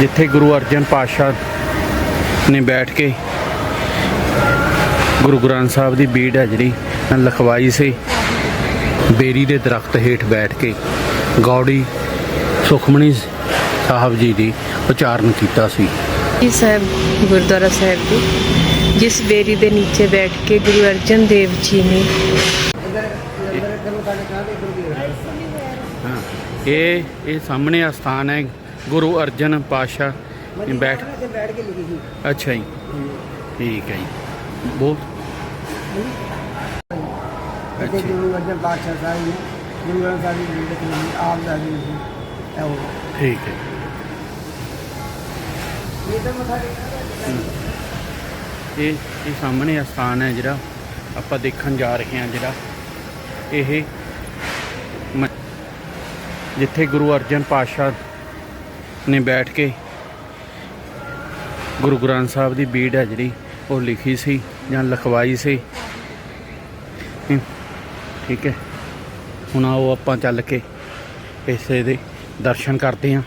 ਜਿੱਥੇ ਗੁਰੂ ਅਰਜਨ ਪਾਤਸ਼ਾਹ ਨੇ ਬੈਠ ਕੇ ਗੁਰੂ ਗ੍ਰੰਥ ਸਾਹਿਬ ਦੀ ਬੀੜ ਹੈ ਜਿਹੜੀ ਲਿਖਵਾਈ ਸੀ। ਬੇਰੀ ਦੇ ਦਰਖਤ ਹੇਠ ਬੈਠ ਕੇ ਗੌੜੀ ਸੁਖਮਣੀ ਸਾਹਿਬ ਜੀ ਦੀ ਉਚਾਰਨ ਕੀਤਾ ਸੀ। ਜੀ ਸਾਹਿਬ ਗੁਰਦੁਆਰਾ ਸਾਹਿਬ ਦੀ ਜਿਸ ਬੇਰੀ ਦੇ ਨੀਚੇ ਬੈਠ ਕੇ ਗੁਰੂ ਅਰਜਨ ਦੇਵ ਜੀ ਨੇ ਇਹ ਇਹ ਸਾਹਮਣੇ ਆ ਸਥਾਨ ਹੈ। ਗੁਰੂ ਅਰਜਨ ਨੇ ਬੈਠ ਬੈਠ ਕੇ ਲਿਖੀ ਸੀ। ਅੱਛਾ ਜੀ। ਠੀਕ ਹੈ ਜੀ। ਬਹੁਤ ਤੇ ਅੱਛਾ। ਗੁਰੂ ਅਰਜਨ ਪਾਤਸ਼ਾਹ ਸਾਹਿਬ ਨੇ ਗੁਰੂ ਗ੍ਰੰਥ ਸਾਹਿਬ ਜੀ ਦੀ ਲਿਖੀ ਆਪ ਦਾ ਜੀ ਇਹ ਉਹ। ਠੀਕ ਹੈ। ਇਹ ਇਹ ਸਾਹਮਣੇ ਸਥਾਨ ਹੈ ਜਿਹੜਾ ਆਪਾਂ ਦੇਖਣ ਜਾ ਰਹੇ ਹਾਂ ਜਿਹੜਾ। ਇਹ ਜਿੱਥੇ ਗੁਰੂ ਅਰਜਨ ਪਾਤਸ਼ਾਹ ਨੇ ਬੈਠ ਕੇ ਗੁਰੂ ਗ੍ਰੰਥ ਸਾਹਿਬ ਦੀ ਬੀੜ ਹੈ ਜਿਹੜੀ, ਉਹ ਲਿਖੀ ਸੀ ਜਾਂ ਲਿਖਵਾਈ ਸੀ। ਠੀਕ ਹੈ। ਹੁਣ ਆਓ ਆਪਾਂ ਚੱਲ ਕੇ ਇਸੇ ਦੇ ਦਰਸ਼ਨ ਕਰਦੇ ਹਾਂ।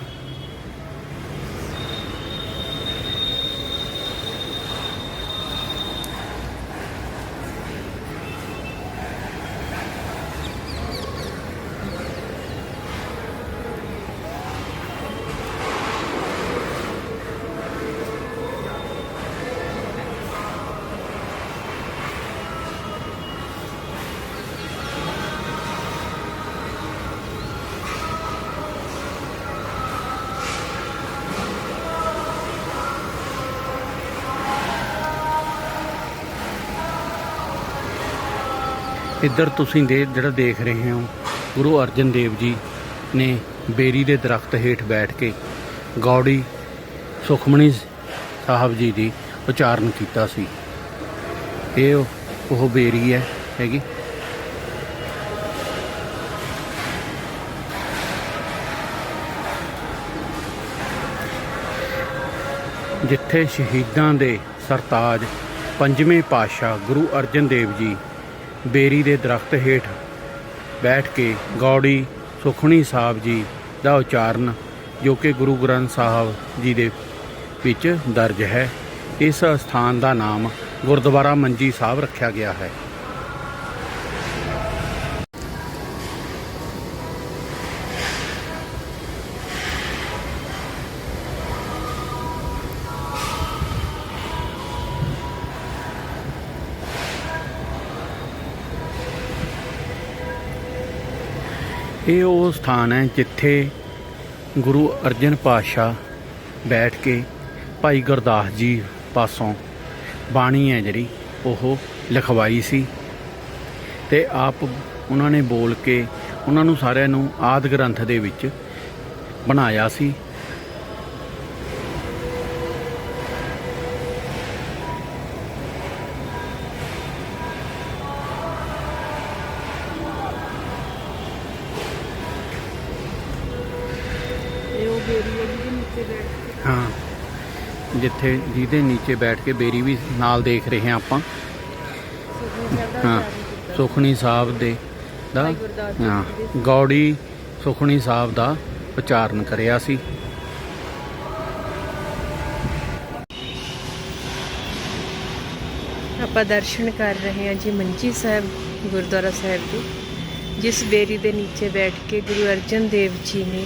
ਇੱਧਰ ਤੁਸੀਂ ਦੇ ਜਿਹੜਾ ਦੇਖ ਰਹੇ ਹੋ, ਗੁਰੂ ਅਰਜਨ ਦੇਵ ਜੀ ਨੇ ਬੇਰੀ ਦੇ ਦਰਖਤ ਹੇਠ ਬੈਠ ਕੇ ਗੌੜੀ ਸੁਖਮਣੀ ਸਾਹਿਬ ਜੀ ਦੀ ਉਚਾਰਨ ਕੀਤਾ ਸੀ। ਇਹ ਉਹ- ਬੇਰੀ ਹੈ, ਹੈਗੀ? ਜਿੱਥੇ ਸ਼ਹੀਦਾਂ ਦੇ ਸਰਤਾਜ ਪੰਜਵੇਂ ਪਾਤਸ਼ਾਹ ਗੁਰੂ ਅਰਜਨ ਦੇਵ ਜੀ ਬੇਰੀ ਦੇ ਦਰਖਤ ਹੇਠ ਬੈਠ ਕੇ ਗੌੜੀ ਸੁਖਣੀ ਸਾਹਿਬ ਜੀ ਦਾ ਉਚਾਰਨ, ਜੋ ਕਿ ਗੁਰੂ ਗ੍ਰੰਥ ਸਾਹਿਬ ਜੀ ਦੇ ਵਿੱਚ ਦਰਜ ਹੈ। ਇਸ ਸਥਾਨ ਦਾ ਨਾਮ ਗੁਰਦੁਆਰਾ ਮੰਜੀ ਸਾਹਿਬ ਰੱਖਿਆ ਗਿਆ ਹੈ। ਇਹ ਉਹ ਸਥਾਨ ਹੈ ਜਿੱਥੇ ਗੁਰੂ ਅਰਜਨ ਪਾਤਸ਼ਾਹ ਬੈਠ ਕੇ ਭਾਈ ਗੁਰਦਾਸ ਜੀ ਪਾਸੋਂ ਬਾਣੀ ਹੈ ਜਿਹੜੀ ਉਹ ਲਿਖਵਾਈ ਸੀ ਤੇ ਆਪ ਉਹਨਾਂ ਨੇ ਬੋਲ ਕੇ ਉਹਨਾਂ ਨੂੰ ਸਾਰਿਆਂ ਨੂੰ ਆਦ ਗ੍ਰੰਥ ਦੇ ਵਿੱਚ ਬਣਾਇਆ ਸੀ। ਜਿੱਥੇ ਜਿਹਦੇ ਨੀਚੇ ਬੈਠ ਕੇ ਬੇਰੀ ਵੀ ਨਾਲ ਦੇਖ ਰਹੇ ਹਾਂ ਆਪਾਂ। ਹਾਂ ਸੁਖਣੀ ਸਾਹਿਬ ਦੇ ਦਾ, ਹਾਂ, ਗੌੜੀ ਸੁਖਣੀ ਸਾਹਿਬ ਦਾ ਉਚਾਰਨ ਕਰਿਆ ਸੀ। ਆਪਾਂ ਦਰਸ਼ਨ ਕਰ ਰਹੇ ਹਾਂ ਜੀ ਮੰਜੀ ਸਾਹਿਬ, ਗੁਰਦੁਆਰਾ ਸਾਹਿਬ ਦੇ, ਜਿਸ ਬੇਰੀ ਦੇ ਨੀਚੇ ਬੈਠ ਕੇ ਗੁਰੂ ਅਰਜਨ ਦੇਵ ਜੀ ਨੇ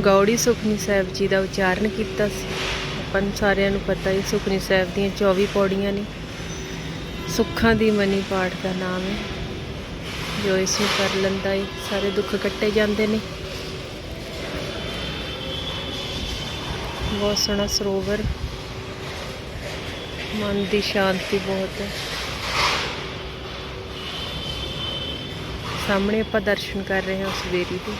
ਗੌੜੀ ਸੁਖਨੀ ਸਾਹਿਬ ਜੀ ਦਾ ਉਚਾਰਨ ਕੀਤਾ ਸੀ। ਆਪਾਂ ਨੂੰ ਸਾਰਿਆਂ ਨੂੰ ਪਤਾ ਹੈ, ਸੁਖਨੀ ਸਾਹਿਬ ਦੀਆਂ 24 ਪੌੜੀਆਂ ਨੇ। ਸੁੱਖਾਂ ਦੀ ਮਨੀ ਪਾਠ ਦਾ ਨਾਮ ਹੈ, ਜੋ ਇਸ ਨੂੰ ਕਰ ਲੈਂਦਾ ਹੈ ਸਾਰੇ ਦੁੱਖ ਕੱਟੇ ਜਾਂਦੇ ਨੇ। ਬਹੁਤ ਸੋਹਣਾ ਸਰੋਵਰ। ਮਨ ਦੀ ਸ਼ਾਂਤੀ ਬਹੁਤ ਹੈ। ਸਾਹਮਣੇ ਆਪਾਂ ਦਰਸ਼ਨ ਕਰ ਰਹੇ ਹਾਂ ਉਸ ਬੇਰੀ ਦੇ।